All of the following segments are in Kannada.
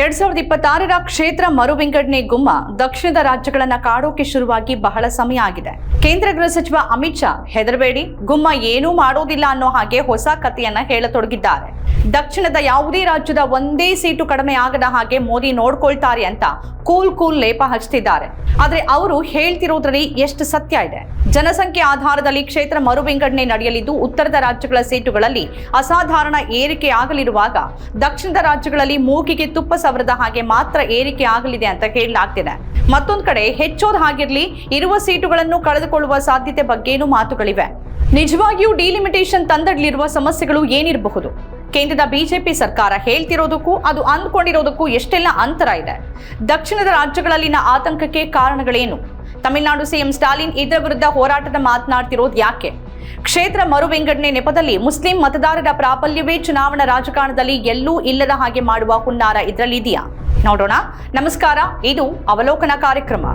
ಎರಡ್ ಸಾವಿರದ ಇಪ್ಪತ್ತಾರರ ಕ್ಷೇತ್ರ ಮರು ವಿಂಗಡಣೆ ಗುಮ್ಮ ದಕ್ಷಿಣದ ರಾಜ್ಯಗಳನ್ನ ಕಾಡೋಕೆ ಶುರುವಾಗಿ ಬಹಳ ಸಮಯ ಆಗಿದೆ. ಕೇಂದ್ರ ಗೃಹ ಸಚಿವ ಅಮಿತ್ ಶಾ ಹೆದರಬೇಡಿ, ಗುಮ್ಮ ಏನೂ ಮಾಡೋದಿಲ್ಲ ಅನ್ನೋ ಹಾಗೆ ಹೊಸ ಕಥೆಯನ್ನ ಹೇಳತೊಡಗಿದ್ದಾರೆ. ದಕ್ಷಿಣದ ಯಾವುದೇ ರಾಜ್ಯದ ಒಂದೇ ಸೀಟು ಕಡಿಮೆ ಆಗದ ಹಾಗೆ ಮೋದಿ ನೋಡ್ಕೊಳ್ತಾರೆ ಅಂತ ಕೂಲ್ ಕೂಲ್ ಲೇಪ ಹಚ್ತಿದ್ದಾರೆ. ಆದ್ರೆ ಅವರು ಹೇಳ್ತಿರೋದ್ರಲ್ಲಿ ಎಷ್ಟು ಸತ್ಯ ಇದೆ? ಜನಸಂಖ್ಯೆ ಆಧಾರದಲ್ಲಿ ಕ್ಷೇತ್ರ ಮರು ವಿಂಗಡಣೆ ನಡೆಯಲಿದ್ದು ಉತ್ತರದ ರಾಜ್ಯಗಳ ಸೀಟುಗಳಲ್ಲಿ ಅಸಾಧಾರಣ ಏರಿಕೆ ಆಗಲಿರುವಾಗ ದಕ್ಷಿಣದ ರಾಜ್ಯಗಳಲ್ಲಿ ಮೂಗಿಗೆ ತುಪ್ಪ ಸವರದ ಹಾಗೆ ಮಾತ್ರ ಏರಿಕೆ ಆಗಲಿದೆ ಅಂತ ಹೇಳಲಾಗ್ತಿದೆ ಮತ್ತೊಂದು ಕಡೆ ಹೆಚ್ಚೋದ್ ಹಾಗಿರಲಿ ಇರುವ ಸೀಟುಗಳನ್ನು ಕಳೆದುಕೊಳ್ಳುವ ಸಾಧ್ಯತೆ ಬಗ್ಗೆನೂ ಮಾತುಗಳಿವೆ. ನಿಜವಾಗಿಯೂ ಡಿಲಿಮಿಟೇಷನ್ ತಂದಡಲಿರುವ ಸಮಸ್ಯೆಗಳು ಏನಿರಬಹುದು? ಕೇಂದ್ರದ ಬಿಜೆಪಿ ಸರ್ಕಾರ ಹೇಳ್ತಿರೋದಕ್ಕೂ ಅದು ಅಂದ್ಕೊಂಡಿರೋದಕ್ಕೂ ಎಷ್ಟೆಲ್ಲ ಅಂತರ ಇದೆ? ದಕ್ಷಿಣದ ರಾಜ್ಯಗಳಲ್ಲಿನ ಆತಂಕಕ್ಕೆ ಕಾರಣಗಳೇನು? ತಮಿಳುನಾಡು ಸಿಎಂ ಸ್ಟಾಲಿನ್ ಇದರ ವಿರುದ್ಧ ಹೋರಾಟದ ಮಾತನಾಡ್ತಿರೋದು ಯಾಕೆ? ಕ್ಷೇತ್ರ ಮರು ವಿಂಗಡಣೆ ನೆಪದಲ್ಲಿ ಮುಸ್ಲಿಂ ಮತದಾರರ ಪ್ರಾಬಲ್ಯವೇ ಚುನಾವಣಾ ರಾಜಕಾರಣದಲ್ಲಿ ಎಲ್ಲೂ ಇಲ್ಲದ ಹಾಗೆ ಮಾಡುವ ಹುನ್ನಾರ ಇದರಲ್ಲಿ ಇದೆಯಾ? ನೋಡೋಣ. ನಮಸ್ಕಾರ. ಇದು ಅವಲೋಕನ ಕಾರ್ಯಕ್ರಮ.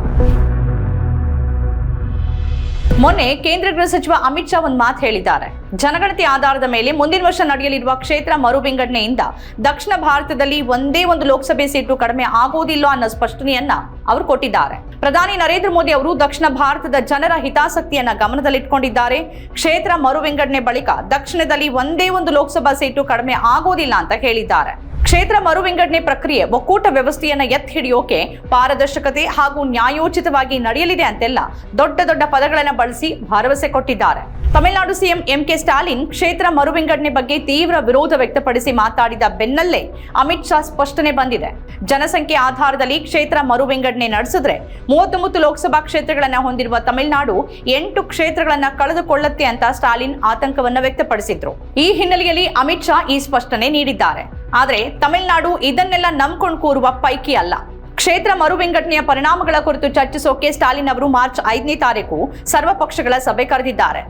ಮೊನ್ನೆ ಕೇಂದ್ರ ಗೃಹ ಸಚಿವ ಅಮಿತ್ ಶಾ ಒಂದು ಮಾತು ಹೇಳಿದ್ದಾರೆ. ಜನಗಣತಿ ಆಧಾರದ ಮೇಲೆ ಮುಂದಿನ ವರ್ಷ ನಡೆಯಲಿರುವ ಕ್ಷೇತ್ರ ಮರು ವಿಂಗಡಣೆಯಿಂದ ದಕ್ಷಿಣ ಭಾರತದಲ್ಲಿ ಒಂದೇ ಒಂದು ಲೋಕಸಭೆ ಸೀಟು ಕಡಿಮೆ ಆಗುವುದಿಲ್ಲ ಅನ್ನೋ ಸ್ಪಷ್ಟನೆಯನ್ನ ಅವರು ಕೊಟ್ಟಿದ್ದಾರೆ. ಪ್ರಧಾನಿ ನರೇಂದ್ರ ಮೋದಿ ಅವರು ದಕ್ಷಿಣ ಭಾರತದ ಜನರ ಹಿತಾಸಕ್ತಿಯನ್ನ ಗಮನದಲ್ಲಿಟ್ಕೊಂಡಿದ್ದಾರೆ. ಕ್ಷೇತ್ರ ಮರು ವಿಂಗಡಣೆ ಬಳಿಕ ದಕ್ಷಿಣದಲ್ಲಿ ಒಂದೇ ಒಂದು ಲೋಕಸಭಾ ಸೀಟು ಕಡಿಮೆ ಆಗೋದಿಲ್ಲ ಅಂತ ಹೇಳಿದ್ದಾರೆ. ಕ್ಷೇತ್ರ ಮರುವಿಂಗಡಣೆ ಪ್ರಕ್ರಿಯೆ, ಒಕ್ಕೂಟ ವ್ಯವಸ್ಥೆಯನ್ನು ಎತ್ತಿ ಹಿಡಿಯೋಕೆ ಪಾರದರ್ಶಕತೆ ಹಾಗೂ ನ್ಯಾಯೋಚಿತವಾಗಿ ನಡೆಯಲಿದೆ ಅಂತೆಲ್ಲ ದೊಡ್ಡ ದೊಡ್ಡ ಪದಗಳನ್ನು ಬಳಸಿ ಭರವಸೆ ಕೊಟ್ಟಿದ್ದಾರೆ. Tamil Nadu CM M K Stalin ಕ್ಷೇತ್ರ ಮರುವಿಂಗಡಣೆ ಬಗ್ಗೆ ತೀವ್ರ ವಿರೋಧ ವ್ಯಕ್ತಪಡಿಸಿ ಮಾತಾಡಿದ ಬೆನ್ನಲ್ಲೇ ಅಮಿತ್ ಶಾ ಸ್ಪಷ್ಟನೆ ಬಂದಿದೆ. ಜನಸಂಖ್ಯೆ ಆಧಾರದಲ್ಲಿ ಕ್ಷೇತ್ರ ಮರುವಿಂಗಡಣೆ ನಡೆಸಿದ್ರೆ ಮೂವತ್ತೊಂಬತ್ತು ಲೋಕಸಭಾ ಕ್ಷೇತ್ರಗಳನ್ನು ಹೊಂದಿರುವ ತಮಿಳುನಾಡು ಎಂಟು ಕ್ಷೇತ್ರಗಳನ್ನು ಕಳೆದುಕೊಳ್ಳುತ್ತೆ ಅಂತ ಸ್ಟಾಲಿನ್ ಆತಂಕವನ್ನು ವ್ಯಕ್ತಪಡಿಸಿದ್ರು. ಈ ಹಿನ್ನೆಲೆಯಲ್ಲಿ ಅಮಿತ್ ಶಾ ಈ ಸ್ಪಷ್ಟನೆ ನೀಡಿದ್ದಾರೆ. ಆದ್ರೆ ತಮಿಳುನಾಡು ಇದನ್ನೆಲ್ಲ ನಂಬ್ಕೊಂಡು ಕೂರುವ ಪೈಕಿ ಅಲ್ಲ. ಕ್ಷೇತ್ರ ಮರು ವಿಂಗಡಣೆಯ ಪರಿಣಾಮಗಳ ಕುರಿತು ಚರ್ಚಿಸೋಕೆ ಸ್ಟಾಲಿನ್ ಅವರು ಮಾರ್ಚ್ ಐದನೇ ತಾರೀಕು ಸರ್ವ ಪಕ್ಷಗಳ ಸಭೆ ಕರೆದಿದ್ದಾರೆ.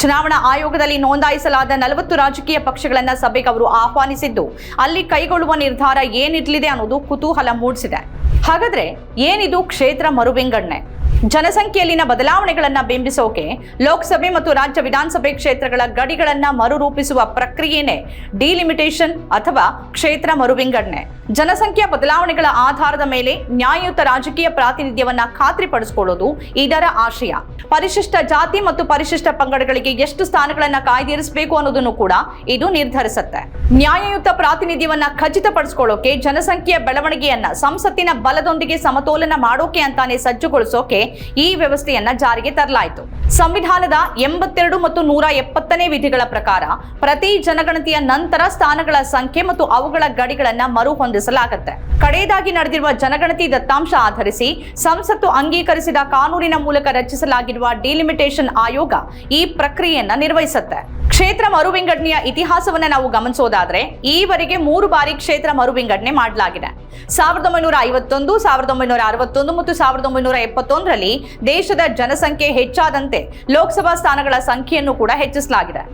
ಚುನಾವಣಾ ಆಯೋಗದಲ್ಲಿ ನೋಂದಾಯಿಸಲಾದ ನಲವತ್ತು ರಾಜಕೀಯ ಪಕ್ಷಗಳನ್ನ ಸಭೆಗೆ ಅವರು ಆಹ್ವಾನಿಸಿದ್ದು, ಅಲ್ಲಿ ಕೈಗೊಳ್ಳುವ ನಿರ್ಧಾರ ಏನಿರಲಿದೆ ಅನ್ನೋದು ಕುತೂಹಲ ಮೂಡಿಸಿದೆ. ಹಾಗಾದ್ರೆ ಏನಿದು ಕ್ಷೇತ್ರ ಮರು ವಿಂಗಡಣೆ ಜನಸಂಖ್ಯೆಯಲ್ಲಿನ ಬದಲಾವಣೆಗಳನ್ನು ಬಿಂಬಿಸೋಕೆ ಲೋಕಸಭೆ ಮತ್ತು ರಾಜ್ಯ ವಿಧಾನಸಭೆ ಕ್ಷೇತ್ರಗಳ ಗಡಿಗಳನ್ನ ಮರುರೂಪಿಸುವ ಪ್ರಕ್ರಿಯೆನೇ ಡಿಲಿಮಿಟೇಷನ್ ಅಥವಾ ಕ್ಷೇತ್ರ ಮರುವಿಂಗಡಣೆ ಜನಸಂಖ್ಯೆಯ ಬದಲಾವಣೆಗಳ ಆಧಾರದ ಮೇಲೆ ನ್ಯಾಯಯುತ ರಾಜಕೀಯ ಪ್ರಾತಿನಿಧ್ಯವನ್ನ ಖಾತ್ರಿಪಡಿಸಿಕೊಳ್ಳೋದು ಇದರ ಆಶಯ. ಪರಿಶಿಷ್ಟ ಜಾತಿ ಮತ್ತು ಪರಿಶಿಷ್ಟ ಪಂಗಡಗಳಿಗೆ ಎಷ್ಟು ಸ್ಥಾನಗಳನ್ನ ಕಾಯ್ದಿರಿಸಬೇಕು ಅನ್ನೋದನ್ನು ಕೂಡ ಇದು ನಿರ್ಧರಿಸುತ್ತೆ. ನ್ಯಾಯಯುತ ಪ್ರಾತಿನಿಧ್ಯವನ್ನ ಖಚಿತಪಡಿಸಿಕೊಳ್ಳೋಕೆ, ಜನಸಂಖ್ಯೆಯ ಬೆಳವಣಿಗೆಯನ್ನ ಸಂಸತ್ತಿನ ಬಲದೊಂದಿಗೆ ಸಮತೋಲನ ಮಾಡೋಕೆ ಅಂತಾನೆ ಸಜ್ಜುಗೊಳಿಸೋಕೆ ಈ ವ್ಯವಸ್ಥೆಯನ್ನ ಜಾರಿಗೆ ತರಲಾಯಿತು. ಸಂವಿಧಾನದ ಎಂಬತ್ತೆರಡು ಮತ್ತು ನೂರ ಎಪ್ಪತ್ತನೇ ವಿಧಿಗಳ ಪ್ರಕಾರ ಪ್ರತಿ ಜನಗಣತಿಯ ನಂತರ ಸ್ಥಾನಗಳ ಸಂಖ್ಯೆ ಮತ್ತು ಅವುಗಳ ಗಡಿಗಳನ್ನ ಮರುಹೊಂದಿಸಲಾಗುತ್ತೆ. ಕಡೆಯದಾಗಿ ನಡೆದಿರುವ ಜನಗಣತಿ ದತ್ತಾಂಶ ಆಧರಿಸಿ ಸಂಸತ್ತು ಅಂಗೀಕರಿಸಿದ ಕಾನೂನಿನ ಮೂಲಕ ರಚಿಸಲಾಗಿರುವ ಡಿಲಿಮಿಟೇಷನ್ ಆಯೋಗ ಈ ಪ್ರಕ್ರಿಯೆಯನ್ನ ನಿರ್ವಹಿಸುತ್ತೆ. ಕ್ಷೇತ್ರ ಮರುವಿಂಗಡಣೆಯ ಇತಿಹಾಸವನ್ನ ನಾವು ಗಮನಿಸೋದಾದ್ರೆ, ಈವರೆಗೆ ಮೂರು ಬಾರಿ ಕ್ಷೇತ್ರ ಮರುವಿಂಗಡಣೆ ಮಾಡಲಾಗಿದೆ. ಸಾವಿರದ ಒಂಬೈನೂರ ಐವತ್ತೊಂದು, ಸಾವಿರದ ಒಂಬೈನೂರ ಅರವತ್ತೊಂದು ಮತ್ತು ಸಾವಿರದ ಒಂಬೈನೂರ ಎಪ್ಪತ್ತೊಂದರಲ್ಲಿ ದೇಶದ ಜನಸಂಖ್ಯೆ ಹೆಚ್ಚಾದಂತೆ ಲೋಕಸಭಾ ಸ್ಥಾನಗಳ ಸಂಖ್ಯೆಯನ್ನು ಕೂಡ ಹೆಚ್ಚಿಸಲಾಗಿದೆ.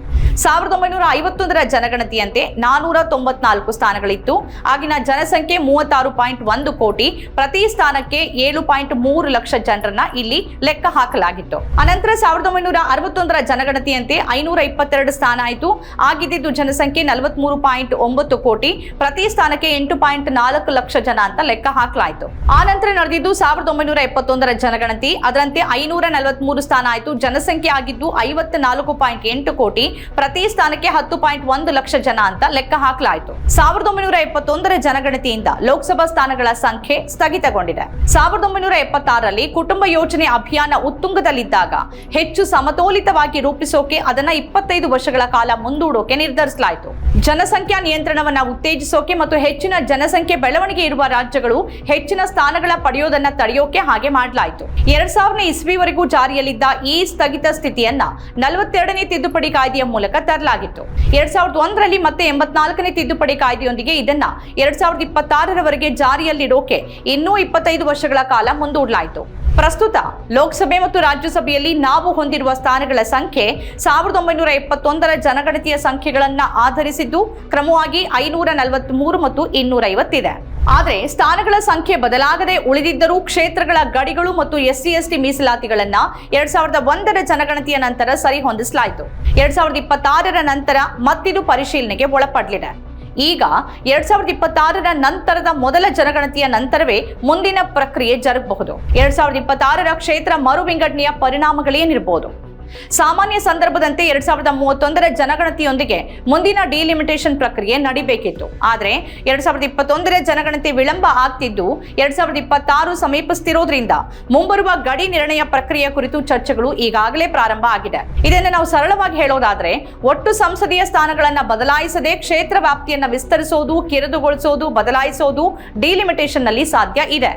ಸಾವಿರದ ಒಂಬೈನೂರ ಐವತ್ತೊಂದರ ಜನಗಣತಿಯಂತೆ ನಾನೂರ ತೊಂಬತ್ನಾಲ್ಕು ಸ್ಥಾನಗಳಿತ್ತು. ಆಗಿನ ಜನಸಂಖ್ಯೆ ಮೂವತ್ತಾರು ಪಾಯಿಂಟ್ ಒಂದು ಕೋಟಿ, ಪ್ರತಿ ಸ್ಥಾನಕ್ಕೆ ಏಳು ಪಾಯಿಂಟ್ ಮೂರು ಲಕ್ಷ ಜನರನ್ನ ಇಲ್ಲಿ ಲೆಕ್ಕ ಹಾಕಲಾಗಿತ್ತು. ಅನಂತರ ಸಾವಿರದ ಒಂಬೈನೂರ ಅರವತ್ತೊಂದರ ಜನಗಣತಿಯಂತೆ ಐನೂರ ಇಪ್ಪತ್ತೆರಡು ಸ್ಥಾನ ಆಯಿತು. ಆಗಿದ್ದು ಜನಸಂಖ್ಯೆ ನಲವತ್ಮೂರು ಪಾಯಿಂಟ್ ಒಂಬತ್ತು ಕೋಟಿ, ಪ್ರತಿ ಸ್ಥಾನಕ್ಕೆ ಎಂಟು ಪಾಯಿಂಟ್ ನಾಲ್ಕು ಲಕ್ಷ ಜನ ಅಂತ ಲೆಕ್ಕ ಹಾಕಲಾಯಿತು. ಆ ನಂತರ ನಡೆದಿದ್ದು ಸಾವಿರದ ಒಂಬೈನೂರ ಎಪ್ಪತ್ತೊಂದರ ಜನಗಣತಿ. ಅದರಂತೆ ಐನೂರ ನಲವತ್ಮೂರು ಸ್ಥಾನ ಆಯಿತು. ಜನಸಂಖ್ಯೆ ಆಗಿದ್ದು ಐವತ್ತ ನಾಲ್ಕು ಪಾಯಿಂಟ್ ಎಂಟು ಕೋಟಿ. ಪ್ರತಿ ಸ್ಥಾನಕ್ಕೆ ಹತ್ತು ಪಾಯಿಂಟ್ ಒಂದು ಲಕ್ಷ ಜನ ಅಂತ ಲೆಕ್ಕ ಹಾಕಲಾಯಿತು. ಸಾವಿರದ ಒಂಬೈನೂರ ಎಪ್ಪತ್ತೊಂದರ ಜನಗಣತಿಯಿಂದ ಲೋಕಸಭಾ ಸ್ಥಾನಗಳ ಸಂಖ್ಯೆ ಸ್ಥಗಿತಗೊಂಡಿದೆ. ಸಾವಿರದ ಒಂಬೈನೂರ ಎಪ್ಪತ್ತಾರರಲ್ಲಿ ಕುಟುಂಬ ಯೋಜನೆ ಅಭಿಯಾನ ಉತ್ತುಂಗದಲ್ಲಿದ್ದಾಗ ಹೆಚ್ಚು ಸಮತೋಲಿತವಾಗಿ ರೂಪಿಸೋಕೆ ಅದನ್ನ ಇಪ್ಪತ್ತೈದು ವರ್ಷಗಳ ಕಾಲ ಮುಂದೂಡೋಕೆ ನಿರ್ಧರಿಸಲಾಯಿತು. ಜನಸಂಖ್ಯಾ ನಿಯಂತ್ರಣವನ್ನ ಉತ್ತೇಜಿಸೋಕೆ ಮತ್ತು ಹೆಚ್ಚಿನ ಜನಸಂಖ್ಯೆ ಬೆಳವಣಿಗೆ ಇರುವ ರಾಜ್ಯಗಳು ಹೆಚ್ಚಿನ ಸ್ಥಾನಗಳ ಪಡೆಯೋದನ್ನ ತಡೆಯೋಕೆ ಹಾಗೆ ಮಾಡಲಾಯಿತು. ಎರಡ್ ಸಾವಿರದ ಇಸ್ವಿವರೆಗೂ ಜಾರಿಯಲ್ಲಿದ್ದ ಈ ಸ್ಥಗಿತ ಸ್ಥಿತಿಯನ್ನ ನಲವತ್ತೆರಡನೇ ತಿದ್ದುಪಡಿ ಕಾಯ್ದೆಯ ಮೂಲಕ ತರಲಾಗಿತ್ತು. ಎರಡ್ ಸಾವಿರದ ಒಂದರಲ್ಲಿ ಮತ್ತೆ ಎಂಬತ್ನಾಲ್ಕನೇ ತಿದ್ದುಪಡಿ ಕಾಯ್ದೆಯೊಂದಿಗೆ ಇದನ್ನ ಎರಡ್ ಸಾವಿರದ ಇಪ್ಪತ್ತಾರರವರೆಗೆ ಜಾರಿಯಲ್ಲಿಡೋಕೆ ಇನ್ನೂ ಇಪ್ಪತ್ತೈದು ವರ್ಷಗಳ ಕಾಲ ಮುಂದೂಡಲಾಯಿತು. ಪ್ರಸ್ತುತ ಲೋಕಸಭೆ ಮತ್ತು ರಾಜ್ಯಸಭೆಯಲ್ಲಿ ನಾವು ಹೊಂದಿರುವ ಸ್ಥಾನಗಳ ಸಂಖ್ಯೆ ಸಾವಿರದ ಒಂಬೈನೂರ ಎಪ್ಪತ್ತೊಂದರ ಜನಗಣತಿಯ ಸಂಖ್ಯೆಗಳನ್ನು ಆಧರಿಸಿದ್ದು, ಕ್ರಮವಾಗಿ ಐನೂರ ನಲವತ್ಮೂರು ಮತ್ತು ಇನ್ನೂರ ಐವತ್ತಿದೆ ಆದರೆ ಸ್ಥಾನಗಳ ಸಂಖ್ಯೆ ಬದಲಾಗದೆ ಉಳಿದಿದ್ದರೂ ಕ್ಷೇತ್ರಗಳ ಗಡಿಗಳು ಮತ್ತು ಎಸ್ಸಿ, ಎಸ್ಟಿ ಮೀಸಲಾತಿಗಳನ್ನು ಎರಡ್ ಸಾವಿರದ ಒಂದರ ಜನಗಣತಿಯ ನಂತರ ಸರಿಹೊಂದಿಸಲಾಯಿತು. ಎರಡ್ ಸಾವಿರದ ಇಪ್ಪತ್ತಾರರ ನಂತರ ಮತ್ತಿದು ಪರಿಶೀಲನೆಗೆ ಒಳಪಡಲಿದೆ. ಈಗ ಎರಡ್ ಸಾವಿರದ ಇಪ್ಪತ್ತಾರರ ನಂತರದ ಮೊದಲ ಜನಗಣತಿಯ ನಂತರವೇ ಮುಂದಿನ ಪ್ರಕ್ರಿಯೆ ಜರುಗಬಹುದು. ಎರಡ್ ಸಾವಿರದ ಇಪ್ಪತ್ತಾರರ ಕ್ಷೇತ್ರ ಮರು ವಿಂಗಡಣೆಯ ಪರಿಣಾಮಗಳೇನಿರಬಹುದು ಸಾಮಾನ್ಯ ಸಂದರ್ಭದಂತೆ ಎರಡ್ ಸಾವಿರದ ಮೂವತ್ತೊಂದರ ಜನಗಣತಿಯೊಂದಿಗೆ ಮುಂದಿನ ಡಿಲಿಮಿಟೇಷನ್ ಪ್ರಕ್ರಿಯೆ ನಡಿಬೇಕಿತ್ತು. ಆದರೆ ಎರಡ್ ಸಾವಿರದ ಇಪ್ಪತ್ತೊಂದರ ಜನಗಣತಿ ವಿಳಂಬ ಆಗ್ತಿದ್ದು ಎರಡ್ ಸಾವಿರದ ಇಪ್ಪತ್ತಾರು ಸಮೀಪಿಸ್ತಿರೋದ್ರಿಂದ ಮುಂಬರುವ ಗಡಿ ನಿರ್ಣಯ ಪ್ರಕ್ರಿಯೆ ಕುರಿತು ಚರ್ಚೆಗಳು ಈಗಾಗಲೇ ಪ್ರಾರಂಭ ಆಗಿದೆ. ಇದನ್ನು ನಾವು ಸರಳವಾಗಿ ಹೇಳೋದಾದ್ರೆ ಒಟ್ಟು ಸಂಸದೀಯ ಸ್ಥಾನಗಳನ್ನ ಬದಲಾಯಿಸದೆ ಕ್ಷೇತ್ರ ವ್ಯಾಪ್ತಿಯನ್ನ ವಿಸ್ತರಿಸೋದು, ಕಿರಿದುಗೊಳಿಸೋದು, ಬದಲಾಯಿಸೋದು ಡಿಲಿಮಿಟೇಷನ್ನಲ್ಲಿ ಸಾಧ್ಯ ಇದೆ.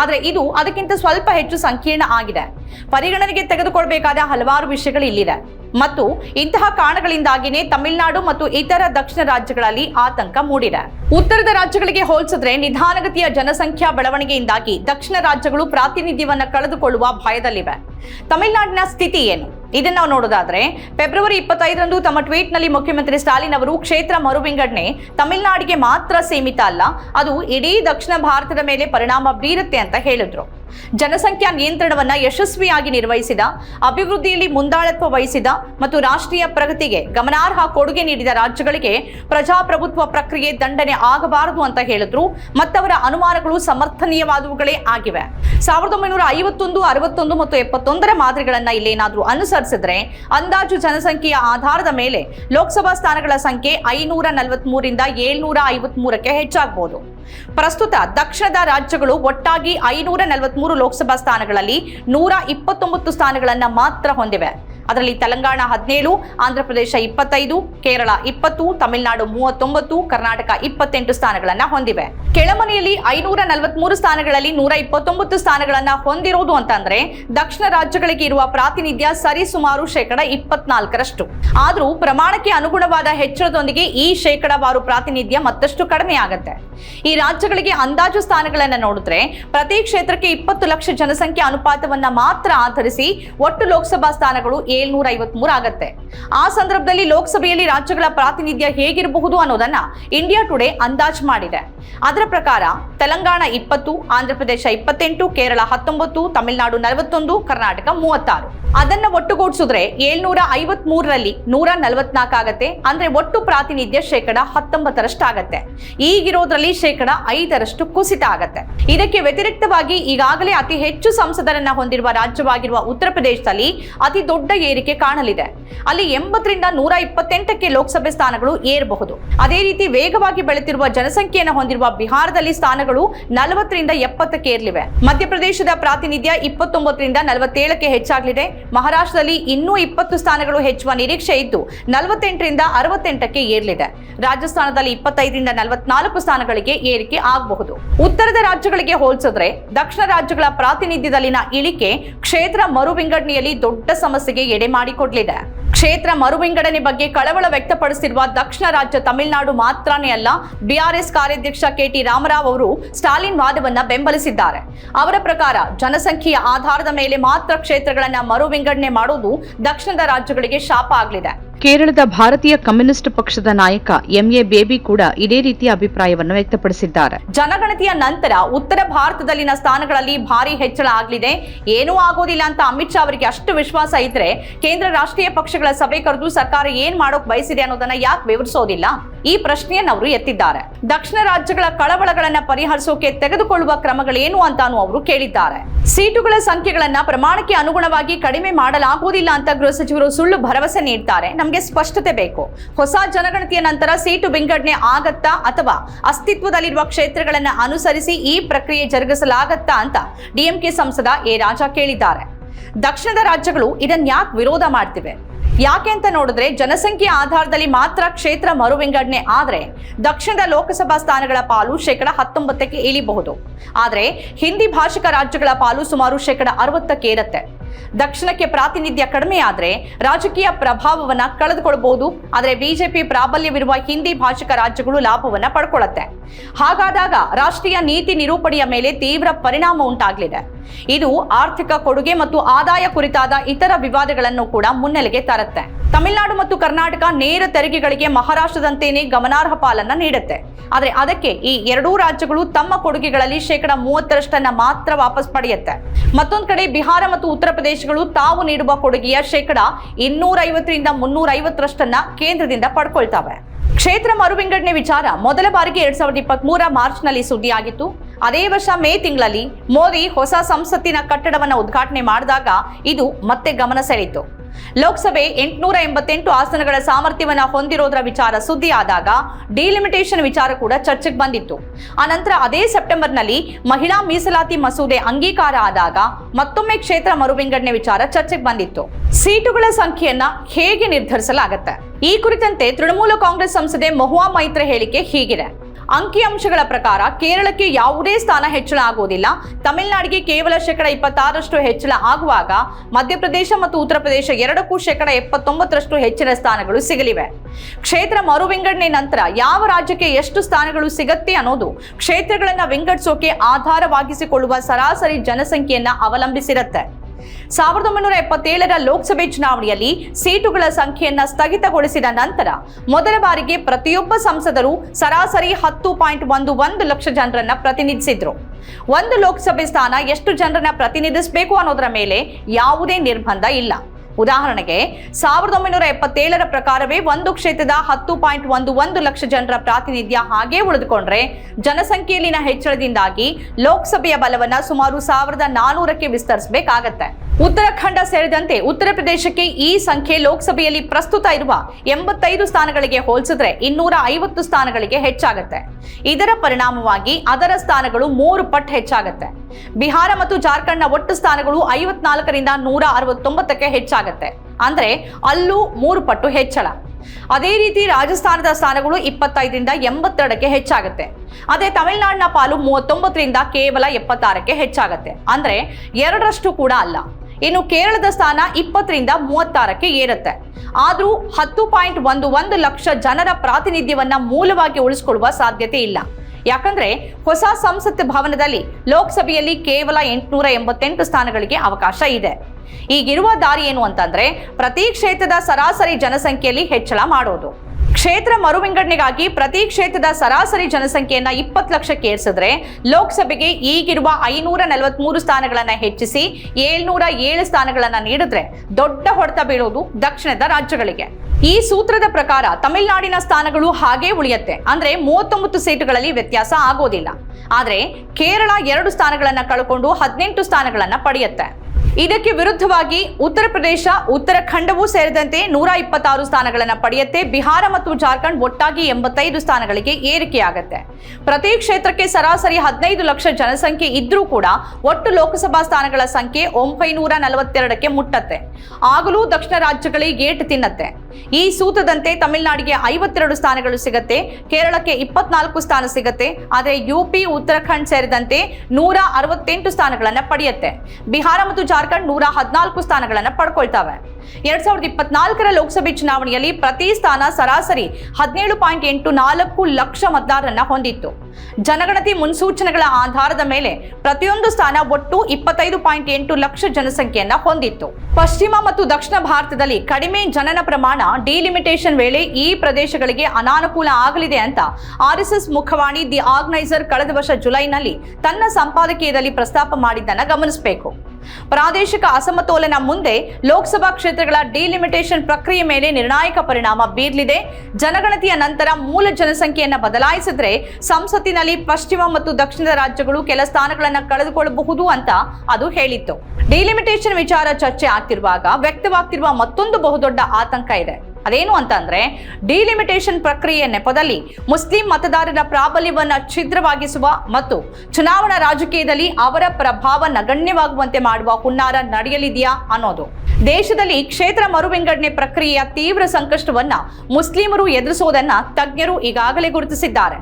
ಆದರೆ ಇದು ಅದಕ್ಕಿಂತ ಸ್ವಲ್ಪ ಹೆಚ್ಚು ಸಂಕೀರ್ಣ ಆಗಿದೆ. ಪರಿಗಣನೆಗೆ ತೆಗೆದುಕೊಳ್ಬೇಕಾದ ಹಲವಾರು ವಿಷಯಗಳು ಇಲ್ಲಿದೆ ಮತ್ತು ಇಂತಹ ಕಾರಣಗಳಿಂದಾಗಿಯೇ ತಮಿಳುನಾಡು ಮತ್ತು ಇತರ ದಕ್ಷಿಣ ರಾಜ್ಯಗಳಲ್ಲಿ ಆತಂಕ ಮೂಡಿದೆ. ಉತ್ತರದ ರಾಜ್ಯಗಳಿಗೆ ಹೋಲಿಸಿದ್ರೆ ನಿಧಾನಗತಿಯ ಜನಸಂಖ್ಯಾ ಬೆಳವಣಿಗೆಯಿಂದಾಗಿ ದಕ್ಷಿಣ ರಾಜ್ಯಗಳು ಪ್ರಾತಿನಿಧ್ಯವನ್ನ ಕಳೆದುಕೊಳ್ಳುವ ಭಯದಲ್ಲಿವೆ. ತಮಿಳುನಾಡಿನ ಸ್ಥಿತಿ ಏನು? ಇದನ್ನ ನಾವು ನೋಡೋದಾದ್ರೆ, ಫೆಬ್ರವರಿ ಇಪ್ಪತ್ತೈದರಂದು ತಮ್ಮ ಟ್ವೀಟ್ನಲ್ಲಿ ಮುಖ್ಯಮಂತ್ರಿ ಸ್ಟಾಲಿನ್ ಅವರು ಕ್ಷೇತ್ರ ಮರುವಿಂಗಡಣೆ ತಮಿಳುನಾಡಿಗೆ ಮಾತ್ರ ಸೀಮಿತ ಅಲ್ಲ, ಅದು ಇಡೀ ದಕ್ಷಿಣ ಭಾರತದ ಮೇಲೆ ಪರಿಣಾಮ ಬೀರುತ್ತೆ ಅಂತ ಹೇಳಿದ್ರು. ಜನಸಂಖ್ಯಾ ನಿಯಂತ್ರಣವನ್ನ ಯಶಸ್ವಿಯಾಗಿ ನಿರ್ವಹಿಸಿದ, ಅಭಿವೃದ್ಧಿಯಲ್ಲಿ ಮುಂದಾಳತ್ವ ವಹಿಸಿದ ಮತ್ತು ರಾಷ್ಟ್ರೀಯ ಪ್ರಗತಿಗೆ ಗಮನಾರ್ಹ ಕೊಡುಗೆ ನೀಡಿದ ರಾಜ್ಯಗಳಿಗೆ ಪ್ರಜಾಪ್ರಭುತ್ವ ಪ್ರಕ್ರಿಯೆ ದಂಡನೆ ಆಗಬಾರದು ಅಂತ ಹೇಳಿದ್ರು. ಮತ್ತವರ ಅನುಮಾನಗಳು ಸಮರ್ಥನೀಯವಾದವುಗಳೇ ಆಗಿವೆ. ಸಾವಿರದ ಒಂಬೈನೂರ ಐವತ್ತೊಂದು, ಅರವತ್ತೊಂದು ಮತ್ತು ಎಪ್ಪತ್ತೊಂದರ ಮಾದರಿಗಳನ್ನ ಏನಾದರೂ ಅನುಸರಿಸಿದ್ರೆ ಅಂದಾಜು ಜನಸಂಖ್ಯೆಯ ಆಧಾರದ ಮೇಲೆ ಲೋಕಸಭಾ ಸ್ಥಾನಗಳ ಸಂಖ್ಯೆ ಐನೂರ ನಲವತ್ಮೂರಿಂದ ಏಳ್ನೂರ ಐವತ್ಮೂರಕ್ಕೆ ಹೆಚ್ಚಾಗಬಹುದು ಪ್ರಸ್ತುತ ದಕ್ಷಿಣದ ರಾಜ್ಯಗಳು ಒಟ್ಟಾಗಿ ಐನೂರ ನಲವತ್ಮೂರು ಲೋಕಸಭಾ ಸ್ಥಾನಗಳಲ್ಲಿ ನೂರ ಇಪ್ಪತ್ತೊಂಬತ್ತು ಸ್ಥಾನಗಳನ್ನು ಮಾತ್ರ ಹೊಂದಿವೆ. ಅದರಲ್ಲಿ ತೆಲಂಗಾಣ ಹದಿನೇಳು, ಆಂಧ್ರಪ್ರದೇಶ ಇಪ್ಪತ್ತೈದು, ಕೇರಳ ಇಪ್ಪತ್ತು, ತಮಿಳುನಾಡು ಮೂವತ್ತೊಂಬತ್ತು, ಕರ್ನಾಟಕ ಇಪ್ಪತ್ತೆಂಟು ಸ್ಥಾನಗಳನ್ನ ಹೊಂದಿವೆ. ಕೆಳಮನೆಯಲ್ಲಿ ಐನೂರ ನಲವತ್ಮೂರು ಸ್ಥಾನಗಳಲ್ಲಿ ನೂರ ಇಪ್ಪತ್ತೊಂಬತ್ತು ಸ್ಥಾನಗಳನ್ನ ಹೊಂದಿರೋದು ಅಂತಂದ್ರೆ ದಕ್ಷಿಣ ರಾಜ್ಯಗಳಿಗೆ ಇರುವ ಪ್ರಾತಿನಿಧ್ಯ ಸರಿಸುಮಾರು ಶೇಕಡ ಇಪ್ಪತ್ನಾಲ್ಕರಷ್ಟು. ಆದರೂ ಪ್ರಮಾಣಕ್ಕೆ ಅನುಗುಣವಾದ ಹೆಚ್ಚಳದೊಂದಿಗೆ ಈ ಶೇಕಡವಾರು ಪ್ರಾತಿನಿಧ್ಯ ಮತ್ತಷ್ಟು ಕಡಿಮೆ ಆಗುತ್ತೆ. ಈ ರಾಜ್ಯಗಳಿಗೆ ಅಂದಾಜು ಸ್ಥಾನಗಳನ್ನ ನೋಡಿದ್ರೆ ಪ್ರತಿ ಕ್ಷೇತ್ರಕ್ಕೆ ಇಪ್ಪತ್ತು ಲಕ್ಷ ಜನಸಂಖ್ಯೆ ಅನುಪಾತವನ್ನ ಮಾತ್ರ ಆಧರಿಸಿ ಒಟ್ಟು ಲೋಕಸಭಾ ಸ್ಥಾನಗಳು ಏಳ್ನೂರ ಐವತ್ಮೂರು ಆಗತ್ತೆ. ಆ ಸಂದರ್ಭದಲ್ಲಿ ಲೋಕಸಭೆಯಲ್ಲಿ ರಾಜ್ಯಗಳ ಪ್ರಾತಿನಿಧ್ಯ ಹೇಗಿರಬಹುದು ಅನ್ನೋದನ್ನ ಇಂಡಿಯಾ ಟುಡೇ ಅಂದಾಜು ಮಾಡಿದೆ. ಅದರ ಪ್ರಕಾರ ತೆಲಂಗಾಣ ಇಪ್ಪತ್ತು, ಆಂಧ್ರಪ್ರದೇಶ ಇಪ್ಪತ್ತೆಂಟು, ಕೇರಳ ಹತ್ತೊಂಬತ್ತು, ತಮಿಳುನಾಡು ನಲವತ್ತೊಂದು, ಕರ್ನಾಟಕ ಮೂವತ್ತಾರು. ಅದನ್ನ ಒಟ್ಟುಗೂಡಿಸಿದ್ರೆ ಏಳ್ನೂರ ಐವತ್ ಮೂರರಲ್ಲಿ ನೂರ ನಲವತ್ನಾಲ್ಕು ಆಗತ್ತೆ. ಅಂದ್ರೆ ಒಟ್ಟು ಪ್ರಾತಿನಿಧ್ಯ ಶೇಕಡ ಹತ್ತೊಂಬತ್ತರಷ್ಟಾಗತ್ತೆ ಈಗಿರೋದ್ರಲ್ಲಿ ಶೇಕಡ ಐದರಷ್ಟು ಕುಸಿತ ಆಗತ್ತೆ. ಇದಕ್ಕೆ ವ್ಯತಿರಿಕ್ತವಾಗಿ ಈಗಾಗಲೇ ಅತಿ ಹೆಚ್ಚು ಸಂಸದರನ್ನ ಹೊಂದಿರುವ ರಾಜ್ಯವಾಗಿರುವ ಉತ್ತರ ಪ್ರದೇಶದಲ್ಲಿ ಅತಿ ದೊಡ್ಡ ಏರಿಕೆ ಕಾಣಲಿದೆ. ಅಲ್ಲಿ ಎಂಬತ್ತರಿಂದ ನೂರ ಇಪ್ಪತ್ತೆಂಟಕ್ಕೆ ಲೋಕಸಭೆ ಸ್ಥಾನಗಳು ಏರಬಹುದು. ಅದೇ ರೀತಿ ವೇಗವಾಗಿ ಬೆಳೆತಿರುವ ಜನಸಂಖ್ಯೆಯನ್ನು ಹೊಂದಿರುವ ಬಿಹಾರದಲ್ಲಿ ಸ್ಥಾನಗಳು ನಲವತ್ತರಿಂದ ಎಪ್ಪತ್ತಕ್ಕೆ ಏರಲಿವೆ. ಮಧ್ಯಪ್ರದೇಶದ ಪ್ರಾತಿನಿಧ್ಯ ಇಪ್ಪತ್ತೊಂಬತ್ತರಿಂದ ನಲವತ್ತೇಳಕ್ಕೆ ಹೆಚ್ಚಾಗಲಿದೆ. ಮಹಾರಾಷ್ಟ್ರದಲ್ಲಿ ಇನ್ನೂ ಇಪ್ಪತ್ತು ಸ್ಥಾನಗಳು ಹೆಚ್ಚುವ ನಿರೀಕ್ಷೆ ಇದ್ದು, ನಲವತ್ತೆಂಟರಿಂದ ಅರವತ್ತೆಂಟಕ್ಕೆ ಏರಲಿದೆ. ರಾಜಸ್ಥಾನದಲ್ಲಿ ಇಪ್ಪತ್ತೈದರಿಂದ ನಲವತ್ನಾಲ್ಕು ಸ್ಥಾನಗಳಿಗೆ ಏರಿಕೆ ಆಗಬಹುದು. ಉತ್ತರದ ರಾಜ್ಯಗಳಿಗೆ ಹೋಲಿಸಿದ್ರೆ, ದಕ್ಷಿಣ ರಾಜ್ಯಗಳ ಪ್ರಾತಿನಿಧ್ಯದಲ್ಲಿನ ಇಳಿಕೆ ಕ್ಷೇತ್ರ ಮರು ವಿಂಗಡಣೆಯಲ್ಲಿ ದೊಡ್ಡ ಸಮಸ್ಯೆಗೆ ಎಡೆ ಮಾಡಿಕೊಡ್ಲಿದೆ. ಕ್ಷೇತ್ರ ಮರುವಿಂಗಡಣೆ ಬಗ್ಗೆ ಕಳವಳ ವ್ಯಕ್ತಪಡಿಸಿರುವ ದಕ್ಷಿಣ ರಾಜ್ಯ ತಮಿಳುನಾಡು ಮಾತ್ರನೇ ಅಲ್ಲ ಬಿಆರ್ಎಸ್ ಕಾರ್ಯಾಧ್ಯಕ್ಷ ಕೆಟಿ ರಾಮರಾವ್ ಅವರು ಸ್ಟಾಲಿನ್ ವಾದವನ್ನ ಬೆಂಬಲಿಸಿದ್ದಾರೆ. ಅವರ ಪ್ರಕಾರ ಜನಸಂಖ್ಯೆಯ ಆಧಾರದ ಮೇಲೆ ಮಾತ್ರ ಕ್ಷೇತ್ರಗಳನ್ನ ಮರುವಿಂಗಡಣೆ ಮಾಡುವುದು ದಕ್ಷಿಣದ ರಾಜ್ಯಗಳಿಗೆ ಶಾಪ ಆಗಲಿದೆ. ಕೇರಳದ ಭಾರತೀಯ ಕಮ್ಯುನಿಸ್ಟ್ ಪಕ್ಷದ ನಾಯಕ ಎಂಎ ಬೇಬಿ ಕೂಡ ಇದೇ ರೀತಿಯ ಅಭಿಪ್ರಾಯವನ್ನು ವ್ಯಕ್ತಪಡಿಸಿದ್ದಾರೆ. ಜನಗಣತಿಯ ನಂತರ ಉತ್ತರ ಭಾರತದಲ್ಲಿನ ಸ್ಥಾನಗಳಲ್ಲಿ ಭಾರಿ ಹೆಚ್ಚಳ ಆಗಲಿದೆ. ಏನೂ ಆಗೋದಿಲ್ಲ ಅಂತ ಅಮಿತ್ ಶಾ ಅವರಿಗೆ ಅಷ್ಟು ವಿಶ್ವಾಸ ಇದ್ರೆ ಕೇಂದ್ರ ರಾಷ್ಟ್ರೀಯ ಪಕ್ಷಗಳ ಸಭೆ ಕರೆದು ಸರ್ಕಾರ ಏನ್ ಮಾಡೋಕ್ ಬಯಸಿದೆ ಅನ್ನೋದನ್ನ ಯಾಕೆ ವಿವರಿಸೋದಿಲ್ಲ? ಈ ಪ್ರಶ್ನೆಯನ್ನು ಅವರು ಎತ್ತಿದ್ದಾರೆ. ದಕ್ಷಿಣ ರಾಜ್ಯಗಳ ಕಳವಳಗಳನ್ನ ಪರಿಹರಿಸೋಕೆ ತೆಗೆದುಕೊಳ್ಳುವ ಕ್ರಮಗಳೇನು ಅಂತಾನು ಅವರು ಕೇಳಿದ್ದಾರೆ. ಸೀಟುಗಳ ಸಂಖ್ಯೆಗಳನ್ನ ಪ್ರಮಾಣಕ್ಕೆ ಅನುಗುಣವಾಗಿ ಕಡಿಮೆ ಮಾಡಲಾಗುವುದಿಲ್ಲ ಅಂತ ಗೃಹ ಸಚಿವರು ಸುಳ್ಳು ಭರವಸೆ ನೀಡ್ತಾರೆ. ನಮಗೆ ಸ್ಪಷ್ಟತೆ ಬೇಕು. ಹೊಸ ಜನಗಣತಿಯ ನಂತರ ಸೀಟು ವಿಂಗಡಣೆ ಆಗತ್ತಾ ಅಥವಾ ಅಸ್ತಿತ್ವದಲ್ಲಿರುವ ಕ್ಷೇತ್ರಗಳನ್ನು ಅನುಸರಿಸಿ ಈ ಪ್ರಕ್ರಿಯೆ ಜರುಗಿಸಲಾಗತ್ತಾ ಅಂತ ಡಿಎಂಕೆ ಸಂಸದ ಎ ರಾಜಾ ಕೇಳಿದ್ದಾರೆ. ದಕ್ಷಿಣದ ರಾಜ್ಯಗಳು ಇದನ್ನ ಯಾಕೆ ವಿರೋಧ ಮಾಡ್ತಿವೆ? ಯಾಕೆ ಅಂತ ನೋಡಿದ್ರೆ ಜನಸಂಖ್ಯೆ ಆಧಾರದಲ್ಲಿ ಮಾತ್ರ ಕ್ಷೇತ್ರ ಮರು ವಿಂಗಡಣೆ ಆದ್ರೆ ದಕ್ಷಿಣದ ಲೋಕಸಭಾ ಸ್ಥಾನಗಳ ಪಾಲು ಶೇಕಡ ಹತ್ತೊಂಬತ್ತಕ್ಕೆ ಇಳಿಬಹುದು. ಆದರೆ ಹಿಂದಿ ಭಾಷಿಕ ರಾಜ್ಯಗಳ ಪಾಲು ಸುಮಾರು ಶೇಕಡ ಅರವತ್ತಕ್ಕೆ ಏರತ್ತೆ ದಕ್ಷಿಣಕ್ಕೆ ಪ್ರಾತಿನಿಧ್ಯ ಕಡಿಮೆ ಆದ್ರೆ ರಾಜಕೀಯ ಪ್ರಭಾವವನ್ನ ಕಳೆದುಕೊಳ್ಳಬಹುದು ಆದರೆ ಬಿಜೆಪಿ ಪ್ರಾಬಲ್ಯವಿರುವ ಹಿಂದಿ ಭಾಷಿಕ ರಾಜ್ಯಗಳು ಲಾಭವನ್ನ ಪಡ್ಕೊಳ್ಳುತ್ತೆ ಹಾಗಾದಾಗ ರಾಷ್ಟ್ರೀಯ ನೀತಿ ನಿರೂಪಣೆಯ ಮೇಲೆ ತೀವ್ರ ಪರಿಣಾಮ ಉಂಟಾಗಲಿದೆ. ಇದು ಆರ್ಥಿಕ ಕೊಡುಗೆ ಮತ್ತು ಆದಾಯ ಕುರಿತಾದ ಇತರ ವಿವಾದಗಳನ್ನು ಕೂಡ ಮುನ್ನೆಲೆಗೆ ತರುತ್ತೆ. ತಮಿಳುನಾಡು ಮತ್ತು ಕರ್ನಾಟಕ ನೇರ ತೆರಿಗೆಗಳಿಗೆ ಮಹಾರಾಷ್ಟ್ರದಂತೆಯೇ ಗಮನಾರ್ಹ ಪಾಲನ್ನ ನೀಡುತ್ತೆ. ಆದರೆ ಅದಕ್ಕೆ ಈ ಎರಡೂ ರಾಜ್ಯಗಳು ತಮ್ಮ ಕೊಡುಗೆಗಳಲ್ಲಿ ಶೇಕಡ ಮೂವತ್ತರಷ್ಟನ್ನ ಮಾತ್ರ ವಾಪಸ್ ಪಡೆಯುತ್ತೆ. ಮತ್ತೊಂದು ಕಡೆ ಬಿಹಾರ ಮತ್ತು ಉತ್ತರ ಪ್ರದೇಶಗಳು ತಾವು ನೀಡುವ ಕೊಡುಗೆಯ ಶೇಕಡ ಇನ್ನೂರ ಐವತ್ತರಿಂದ ಮುನ್ನೂರ ಕೇಂದ್ರದಿಂದ ಪಡ್ಕೊಳ್ತವೆ. ಕ್ಷೇತ್ರ ಮರುವಿಂಗಡಣೆ ವಿಚಾರ ಮೊದಲ ಬಾರಿಗೆ ಎರಡ್ ಸಾವಿರದ ಇಪ್ಪತ್ತ್ ಮೂರ ಮಾರ್ಚ್ನಲ್ಲಿ ಸುದ್ದಿಯಾಗಿತ್ತು. ಅದೇ ವರ್ಷ ಮೇ ತಿಂಗಳಲ್ಲಿ ಮೋದಿ ಹೊಸ ಸಂಸತ್ತಿನ ಕಟ್ಟಡವನ್ನು ಉದ್ಘಾಟನೆ ಮಾಡಿದಾಗ ಇದು ಮತ್ತೆ ಗಮನ ಸೆಳೆಯಿತು. ಲೋಕಸಭೆ ಎಂಟುನೂರ ಎಂಬತ್ತೆಂಟು ಆಸನಗಳ ಸಾಮರ್ಥ್ಯವನ್ನು ಹೊಂದಿರೋದ್ರ ವಿಚಾರ ಸುದ್ದಿ ಆದಾಗ ಡಿಲಿಮಿಟೇಷನ್ ವಿಚಾರ ಕೂಡ ಚರ್ಚೆಗೆ ಬಂದಿತ್ತು. ಆನಂತರ ಅದೇ ಸೆಪ್ಟೆಂಬರ್ನಲ್ಲಿ ಮಹಿಳಾ ಮೀಸಲಾತಿ ಮಸೂದೆ ಅಂಗೀಕಾರ ಆದಾಗ ಮತ್ತೊಮ್ಮೆ ಕ್ಷೇತ್ರ ಮರುವಿಂಗಡಣೆ ವಿಚಾರ ಚರ್ಚೆಗೆ ಬಂದಿತ್ತು. ಸೀಟುಗಳ ಸಂಖ್ಯೆಯನ್ನ ಹೇಗೆ ನಿರ್ಧರಿಸಲಾಗುತ್ತೆ? ಈ ಕುರಿತಂತೆ ತೃಣಮೂಲ ಕಾಂಗ್ರೆಸ್ ಸಂಸದೆ ಮಹುವಾ ಮೈತ್ರ ಹೇಳಿಕೆ ಹೀಗಿದೆ. ಅಂಕಿಅಂಶಗಳ ಪ್ರಕಾರ ಕೇರಳಕ್ಕೆ ಯಾವುದೇ ಸ್ಥಾನ ಹೆಚ್ಚಳ ಆಗುವುದಿಲ್ಲ. ತಮಿಳುನಾಡಿಗೆ ಕೇವಲ ಶೇಕಡ ಇಪ್ಪತ್ತಾರಷ್ಟು ಹೆಚ್ಚಳ ಆಗುವಾಗ ಮಧ್ಯಪ್ರದೇಶ ಮತ್ತು ಉತ್ತರ ಪ್ರದೇಶ ಎರಡಕ್ಕೂ ಶೇಕಡ ಎಪ್ಪತ್ತೊಂಬತ್ತರಷ್ಟು ಹೆಚ್ಚಿನ ಸ್ಥಾನಗಳು ಸಿಗಲಿವೆ. ಕ್ಷೇತ್ರ ಮರು ವಿಂಗಡಣೆ ನಂತರ ಯಾವ ರಾಜ್ಯಕ್ಕೆ ಎಷ್ಟು ಸ್ಥಾನಗಳು ಸಿಗತ್ತೆ ಅನ್ನೋದು ಕ್ಷೇತ್ರಗಳನ್ನು ವಿಂಗಡಿಸೋಕೆ ಆಧಾರವಾಗಿಸಿಕೊಳ್ಳುವ ಸರಾಸರಿ ಜನಸಂಖ್ಯೆಯನ್ನು ಅವಲಂಬಿಸಿರುತ್ತೆ. ಸಾವಿರದ ಒಂಬೈನೂರ ಎಪ್ಪತ್ತೇಳರ ಲೋಕಸಭೆ ಚುನಾವಣೆಯಲ್ಲಿ ಸೀಟುಗಳ ಸಂಖ್ಯೆಯನ್ನು ಸ್ಥಗಿತಗೊಳಿಸಿದ ನಂತರ ಮೊದಲ ಬಾರಿಗೆ ಪ್ರತಿಯೊಬ್ಬ ಸಂಸದರು ಸರಾಸರಿ ಹತ್ತು ಪಾಯಿಂಟ್ ಒಂದು ಒಂದು ಲಕ್ಷ ಜನರನ್ನ ಪ್ರತಿನಿಧಿಸಿದ್ರು. ಒಂದು ಲೋಕಸಭೆ ಸ್ಥಾನ ಎಷ್ಟು ಜನರನ್ನ ಪ್ರತಿನಿಧಿಸಬೇಕು ಅನ್ನೋದರ ಮೇಲೆ ಯಾವುದೇ ನಿರ್ಬಂಧ ಇಲ್ಲ. ಉದಾಹರಣೆಗೆ, ಸಾವಿರದ ಒಂಬೈನೂರ ಎಪ್ಪತ್ತೇಳರ ಪ್ರಕಾರವೇ ಒಂದು ಕ್ಷೇತ್ರದ ಹತ್ತು ಪಾಯಿಂಟ್ ಒಂದು ಒಂದು ಲಕ್ಷ ಜನರ ಪ್ರಾತಿನಿಧ್ಯ ಹಾಗೆ ಉಳಿದುಕೊಂಡ್ರೆ, ಜನಸಂಖ್ಯೆಯಲ್ಲಿನ ಹೆಚ್ಚಳದಿಂದಾಗಿ ಲೋಕಸಭೆಯ ಬಲವನ್ನ ಸುಮಾರು ಸಾವಿರದ ನಾನೂರಕ್ಕೆ ವಿಸ್ತರಿಸಬೇಕಾಗತ್ತೆ. ಉತ್ತರಾಖಂಡ ಸೇರಿದಂತೆ ಉತ್ತರ ಪ್ರದೇಶಕ್ಕೆ ಈ ಸಂಖ್ಯೆ ಲೋಕಸಭೆಯಲ್ಲಿ ಪ್ರಸ್ತುತ ಇರುವ ಎಂಬತ್ತೈದು ಸ್ಥಾನಗಳಿಗೆ ಹೋಲಿಸಿದ್ರೆ ಇನ್ನೂರ ಐವತ್ತು ಸ್ಥಾನಗಳಿಗೆ ಹೆಚ್ಚಾಗತ್ತೆ. ಇದರ ಪರಿಣಾಮವಾಗಿ ಅದರ ಸ್ಥಾನಗಳು ಮೂರು ಪಟ್ಟು ಹೆಚ್ಚಾಗತ್ತೆ. ಬಿಹಾರ ಮತ್ತು ಜಾರ್ಖಂಡ್ನ ಒಟ್ಟು ಸ್ಥಾನಗಳು ಐವತ್ನಾಲ್ಕರಿಂದ ನೂರ ಅರವತ್ತೊಂಬತ್ತಕ್ಕೆ ಹೆಚ್ಚಾಗತ್ತೆ. ಅಂದ್ರೆ ಅಲ್ಲೂ ಮೂರು ಪಟ್ಟು ಹೆಚ್ಚಳ. ಅದೇ ರೀತಿ ರಾಜಸ್ಥಾನದ ಸ್ಥಾನಗಳು ಇಪ್ಪತ್ತೈದರಿಂದ ಎಂಬತ್ತೆರಡಕ್ಕೆ ಹೆಚ್ಚಾಗುತ್ತೆ. ಅದೇ ತಮಿಳುನಾಡಿನ ಪಾಲು ಮೂವತ್ತೊಂಬತ್ತರಿಂದ ಕೇವಲ ಎಪ್ಪತ್ತಾರಕ್ಕೆ ಹೆಚ್ಚಾಗತ್ತೆ. ಅಂದ್ರೆ ಎರಡರಷ್ಟು ಕೂಡ ಅಲ್ಲ. ಇನ್ನು ಕೇರಳದ ಸ್ಥಾನ ಇಪ್ಪತ್ತರಿಂದ ಮೂವತ್ತಾರಕ್ಕೆ ಏರುತ್ತೆ. ಆದರೂ ಹತ್ತು ಪಾಯಿಂಟ್ ಒಂದು ಒಂದು ಲಕ್ಷ ಜನರ ಪ್ರಾತಿನಿಧ್ಯವನ್ನ ಮೂಲವಾಗಿ ಉಳಿಸಿಕೊಳ್ಳುವ ಸಾಧ್ಯತೆ ಇಲ್ಲ. ಯಾಕಂದ್ರೆ ಹೊಸ ಸಂಸತ್ ಭವನದಲ್ಲಿ ಲೋಕಸಭೆಯಲ್ಲಿ ಕೇವಲ ಎಂಟುನೂರ ಎಂಬತ್ತೆಂಟು ಸ್ಥಾನಗಳಿಗೆ ಅವಕಾಶ ಇದೆ. ಈಗಿರುವ ದಾರಿ ಏನು ಅಂತಂದ್ರೆ ಪ್ರತಿ ಕ್ಷೇತ್ರದ ಸರಾಸರಿ ಜನಸಂಖ್ಯೆಯಲ್ಲಿ ಹೆಚ್ಚಳ ಮಾಡೋದು. ಕ್ಷೇತ್ರ ಮರುವಿಂಗಡಣೆಗಾಗಿ ಪ್ರತಿ ಕ್ಷೇತ್ರದ ಸರಾಸರಿ ಜನಸಂಖ್ಯೆಯನ್ನ ಇಪ್ಪತ್ತು ಲಕ್ಷಕ್ಕೆ ಏರಿಸಿದ್ರೆ ಲೋಕಸಭೆಗೆ ಈಗಿರುವ ಐನೂರ ನಲವತ್ಮೂರು ಸ್ಥಾನಗಳನ್ನ ಹೆಚ್ಚಿಸಿ ಏಳ್ನೂರ ಏಳು ಸ್ಥಾನಗಳನ್ನ ನೀಡಿದ್ರೆ ದೊಡ್ಡ ಹೊಡೆತ ಬೀಳೋದು ದಕ್ಷಿಣದ ರಾಜ್ಯಗಳಿಗೆ. ಈ ಸೂತ್ರದ ಪ್ರಕಾರ ತಮಿಳುನಾಡಿನ ಸ್ಥಾನಗಳು ಹಾಗೇ ಉಳಿಯುತ್ತೆ. ಅಂದ್ರೆ ಮೂವತ್ತೊಂಬತ್ತು ಸೀಟುಗಳಲ್ಲಿ ವ್ಯತ್ಯಾಸ ಆಗೋದಿಲ್ಲ. ಆದ್ರೆ ಕೇರಳ ಎರಡು ಸ್ಥಾನಗಳನ್ನ ಕಳ್ಕೊಂಡು ಹದಿನೆಂಟು ಸ್ಥಾನಗಳನ್ನ ಪಡೆಯುತ್ತೆ. ಇದಕ್ಕೆ ವಿರುದ್ಧವಾಗಿ ಉತ್ತರ ಪ್ರದೇಶ, ಉತ್ತರಾಖಂಡವೂ ಸೇರಿದಂತೆ ನೂರ ಇಪ್ಪತ್ತಾರು ಸ್ಥಾನಗಳನ್ನು ಪಡೆಯುತ್ತೆ. ಬಿಹಾರ ಮತ್ತು ಜಾರ್ಖಂಡ್ ಒಟ್ಟಾಗಿ ಎಂಬತ್ತೈದು ಸ್ಥಾನಗಳಿಗೆ ಏರಿಕೆಯಾಗುತ್ತೆ. ಪ್ರತಿ ಕ್ಷೇತ್ರಕ್ಕೆ ಸರಾಸರಿ ಹದಿನೈದು ಲಕ್ಷ ಜನಸಂಖ್ಯೆ ಇದ್ರೂ ಕೂಡ ಒಟ್ಟು ಲೋಕಸಭಾ ಸ್ಥಾನಗಳ ಸಂಖ್ಯೆ ಒಂಬೈನೂರ ನಲವತ್ತೆರಡಕ್ಕೆ ಮುಟ್ಟತ್ತೆ. ಆಗಲೂ ದಕ್ಷಿಣ ರಾಜ್ಯಗಳಿಗೆ ಗೇಟ್ ತಿನ್ನತ್ತೆ. ಈ ಸೂತ್ರದಂತೆ ತಮಿಳುನಾಡಿಗೆ ಐವತ್ತೆರಡು ಸ್ಥಾನಗಳು ಸಿಗತ್ತೆ, ಕೇರಳಕ್ಕೆ ಇಪ್ಪತ್ನಾಲ್ಕು ಸ್ಥಾನ ಸಿಗತ್ತೆ, ಆದರೆ ಯುಪಿ ಉತ್ತರಾಖಂಡ್ ಸೇರಿದಂತೆ ನೂರ ಅರವತ್ತೆಂಟು ಸ್ಥಾನಗಳನ್ನ ಪಡೆಯುತ್ತೆ. ಬಿಹಾರ ಮತ್ತು ಜಾರ್ಖಂಡ್ ನೂರ ಹದಿನಾಲ್ಕು ಸ್ಥಾನಗಳನ್ನು ಪಡ್ಕೊಳ್ತವೆ. ಎರಡ್ ಸಾವಿರದ ಇಪ್ಪತ್ನಾಲ್ಕರ ಲೋಕಸಭೆ ಚುನಾವಣೆಯಲ್ಲಿ ಪ್ರತಿ ಸ್ಥಾನ ಸರಾಸರಿ ಹದಿನೇಳು ಪಾಯಿಂಟ್ ಎಂಟು ನಾಲ್ಕು ಲಕ್ಷ ಮತದಾರರನ್ನ ಹೊಂದಿತ್ತು. ಜನಗಣತಿ ಮುನ್ಸೂಚನೆಗಳ ಆಧಾರದ ಮೇಲೆ ಪ್ರತಿಯೊಂದು ಸ್ಥಾನ ಒಟ್ಟು ಇಪ್ಪತ್ತೈದು ಪಾಯಿಂಟ್ ಎಂಟು ಲಕ್ಷ ಜನಸಂಖ್ಯೆಯನ್ನ ಹೊಂದಿತ್ತು. ಪಶ್ಚಿಮ ಮತ್ತು ದಕ್ಷಿಣ ಭಾರತದಲ್ಲಿ ಕಡಿಮೆ ಜನನ ಪ್ರಮಾಣ ಡಿಲಿಮಿಟೇಷನ್ ವೇಳೆ ಈ ಪ್ರದೇಶಗಳಿಗೆ ಅನಾನುಕೂಲ ಆಗಲಿದೆ ಅಂತ ಆರ್ಎಸ್ಎಸ್ ಮುಖವಾಣಿ ದಿ ಆರ್ಗನೈಸರ್ ಕಳೆದ ವರ್ಷ ಜುಲೈನಲ್ಲಿ ತನ್ನ ಸಂಪಾದಕೀಯದಲ್ಲಿ ಪ್ರಸ್ತಾಪ ಮಾಡಿದ್ದನ್ನ ಗಮನಿಸಬೇಕು. ಪ್ರಾದೇಶಿಕ ಅಸಮತೋಲನ ಮುಂದೆ ಲೋಕಸಭಾ ಕ್ಷೇತ್ರಗಳ ಡಿಲಿಮಿಟೇಷನ್ ಪ್ರಕ್ರಿಯೆ ಮೇಲೆ ನಿರ್ಣಾಯಕ ಪರಿಣಾಮ ಬೀರಲಿದೆ. ಜನಗಣತಿಯ ನಂತರ ಮೂಲ ಜನಸಂಖ್ಯೆಯನ್ನು ಬದಲಾಯಿಸಿದ್ರೆ ಸಂಸತ್ತಿನಲ್ಲಿ ಪಶ್ಚಿಮ ಮತ್ತು ದಕ್ಷಿಣದ ರಾಜ್ಯಗಳು ಕೆಲ ಸ್ಥಾನಗಳನ್ನು ಕಳೆದುಕೊಳ್ಳಬಹುದು ಅಂತ ಅದು ಹೇಳಿತ್ತು. ಡಿಲಿಮಿಟೇಷನ್ ವಿಚಾರ ಚರ್ಚೆ ಆಗ್ತಿರುವಾಗ ವ್ಯಕ್ತವಾಗ್ತಿರುವ ಮತ್ತೊಂದು ಬಹುದೊಡ್ಡ ಆತಂಕ ಇದೆ. ಅದೇನು ಅಂತಂದ್ರೆ ಡಿಲಿಮಿಟೇಷನ್ ಪ್ರಕ್ರಿಯೆ ನೆಪದಲ್ಲಿ ಮುಸ್ಲಿಂ ಮತದಾರರ ಪ್ರಾಬಲ್ಯವನ್ನು ಛಿದ್ರವಾಗಿಸುವ ಮತ್ತು ಚುನಾವಣಾ ರಾಜಕೀಯದಲ್ಲಿ ಅವರ ಪ್ರಭಾವ ನಗಣ್ಯವಾಗುವಂತೆ ಮಾಡುವ ಹುನ್ನಾರ ನಡೆಯಲಿದೆಯಾ ಅನ್ನೋದು. ದೇಶದಲ್ಲಿ ಕ್ಷೇತ್ರ ಮರುವಿಂಗಡಣೆ ಪ್ರಕ್ರಿಯೆಯ ತೀವ್ರ ಸಂಕಷ್ಟವನ್ನ ಮುಸ್ಲಿಮರು ಎದುರಿಸುವುದನ್ನ ತಜ್ಞರು ಈಗಾಗಲೇ ಗುರುತಿಸಿದ್ದಾರೆ.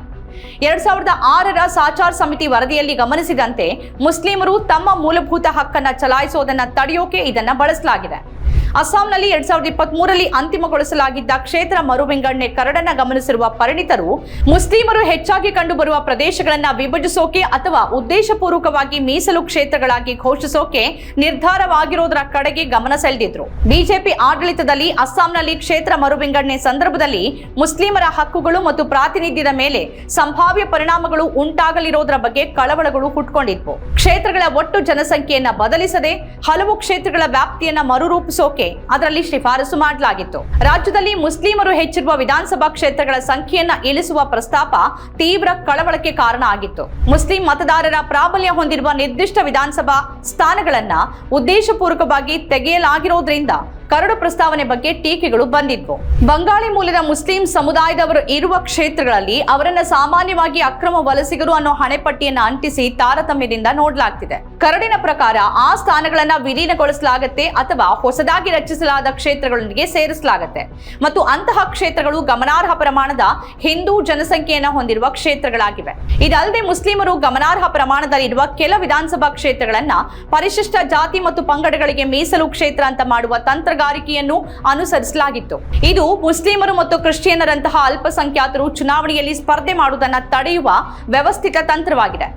ಎರಡ್ ಸಾವಿರದ ಆರರ ಸಾಚಾರ್ ಸಮಿತಿ ವರದಿಯಲ್ಲಿ ಗಮನಿಸಿದಂತೆ, ಮುಸ್ಲಿಮರು ತಮ್ಮ ಮೂಲಭೂತ ಹಕ್ಕನ್ನ ಚಲಾಯಿಸೋದನ್ನ ತಡೆಯೋಕೆ ಇದನ್ನ ಬಳಸಲಾಗಿದೆ. ಅಸ್ಸಾಂನಲ್ಲಿ ಎರಡ್ ಸಾವಿರದ ಇಪ್ಪತ್ತ್ ಮೂರರಲ್ಲಿ ಅಂತಿಮಗೊಳಿಸಲಾಗಿದ್ದ ಕ್ಷೇತ್ರ ಮರು ವಿಂಗಡಣೆ ಕರಡನ್ನ ಗಮನಿಸಿರುವ ಪರಿಣಿತರು, ಮುಸ್ಲಿಮರು ಹೆಚ್ಚಾಗಿ ಕಂಡುಬರುವ ಪ್ರದೇಶಗಳನ್ನ ವಿಭಜಿಸೋಕೆ ಅಥವಾ ಉದ್ದೇಶಪೂರ್ವಕವಾಗಿ ಮೀಸಲು ಕ್ಷೇತ್ರಗಳಾಗಿ ಘೋಷಿಸೋಕೆ ನಿರ್ಧಾರವಾಗಿರೋದರ ಕಡೆಗೆ ಗಮನ ಸೆಳೆದಿದ್ರು. ಬಿಜೆಪಿ ಆಡಳಿತದಲ್ಲಿ ಅಸ್ಸಾಂನಲ್ಲಿ ಕ್ಷೇತ್ರ ಮರುವಿಂಗಡಣೆ ಸಂದರ್ಭದಲ್ಲಿ ಮುಸ್ಲಿಮರ ಹಕ್ಕುಗಳು ಮತ್ತು ಪ್ರಾತಿನಿಧ್ಯದ ಮೇಲೆ ಸಂಭಾವ್ಯ ಪರಿಣಾಮಗಳು ಉಂಟಾಗಲಿರೋದರ ಬಗ್ಗೆ ಕಳವಳಗಳು ಹುಟ್ಕೊಂಡಿದ್ವು. ಕ್ಷೇತ್ರಗಳ ಒಟ್ಟು ಜನಸಂಖ್ಯೆಯನ್ನ ಬದಲಿಸದೆ ಹಲವು ಕ್ಷೇತ್ರಗಳ ವ್ಯಾಪ್ತಿಯನ್ನ ಮರುರೂಪಿಸೋಕೆ ಬಗ್ಗೆ ಅದರಲ್ಲಿ ಶಿಫಾರಸು ಮಾಡಲಾಗಿತ್ತು. ರಾಜ್ಯದಲ್ಲಿ ಮುಸ್ಲಿಮರು ಹೆಚ್ಚಿರುವ ವಿಧಾನಸಭಾ ಕ್ಷೇತ್ರಗಳ ಸಂಖ್ಯೆಯನ್ನ ಇಳಿಸುವ ಪ್ರಸ್ತಾಪ ತೀವ್ರ ಕಳವಳಕ್ಕೆ ಕಾರಣ ಆಗಿತ್ತು. ಮುಸ್ಲಿಂ ಮತದಾರರ ಪ್ರಾಬಲ್ಯ ಹೊಂದಿರುವ ನಿರ್ದಿಷ್ಟ ವಿಧಾನಸಭಾ ಸ್ಥಾನಗಳನ್ನ ಉದ್ದೇಶಪೂರ್ವಕವಾಗಿ ತೆಗೆಯಲಾಗಿರೋದ್ರಿಂದ ಕರಡು ಪ್ರಸ್ತಾವನೆ ಬಗ್ಗೆ ಟೀಕೆಗಳು ಬಂದಿದ್ವು. ಬಂಗಾಳಿ ಮೂಲದ ಮುಸ್ಲಿಂ ಸಮುದಾಯದವರು ಇರುವ ಕ್ಷೇತ್ರಗಳಲ್ಲಿ ಅವರನ್ನ ಸಾಮಾನ್ಯವಾಗಿ ಅಕ್ರಮ ವಲಸಿಗರು ಅನ್ನೋ ಹಣೆಪಟ್ಟಿಯನ್ನು ಅಂಟಿಸಿ ತಾರತಮ್ಯದಿಂದ ನೋಡಲಾಗ್ತಿದೆ. ಕರಡಿನ ಪ್ರಕಾರ ಆ ಸ್ಥಾನಗಳನ್ನ ವಿಲೀನಗೊಳಿಸಲಾಗತ್ತೆ ಅಥವಾ ಹೊಸದಾಗಿ ರಚಿಸಲಾದ ಕ್ಷೇತ್ರಗಳೊಂದಿಗೆ ಸೇರಿಸಲಾಗತ್ತೆ. ಮತ್ತು ಅಂತಹ ಕ್ಷೇತ್ರಗಳು ಗಮನಾರ್ಹ ಪ್ರಮಾಣದ ಹಿಂದೂ ಜನಸಂಖ್ಯೆಯನ್ನ ಹೊಂದಿರುವ ಕ್ಷೇತ್ರಗಳಾಗಿವೆ. ಇದಲ್ಲದೆ ಮುಸ್ಲಿಮರು ಗಮನಾರ್ಹ ಪ್ರಮಾಣದಲ್ಲಿರುವ ಕೆಲ ವಿಧಾನಸಭಾ ಕ್ಷೇತ್ರಗಳನ್ನ ಪರಿಶಿಷ್ಟ ಜಾತಿ ಮತ್ತು ಪಂಗಡಗಳಿಗೆ ಮೀಸಲು ಕ್ಷೇತ್ರ ಅಂತ ಮಾಡುವ ತಂತ್ರಗಾರಿಕೆಯನ್ನು ಅನುಸರಿಸಲಾಗಿತ್ತು. ಇದು ಮುಸ್ಲಿಮರು ಮತ್ತು ಕ್ರಿಶ್ಚಿಯನ್ನರಂತಹ ಅಲ್ಪಸಂಖ್ಯಾತರು ಚುನಾವಣೆಯಲ್ಲಿ ಸ್ಪರ್ಧೆ ಮಾಡುವುದನ್ನು ತಡೆಯುವ ವ್ಯವಸ್ಥಿತ ತಂತ್ರವಾಗಿದೆ.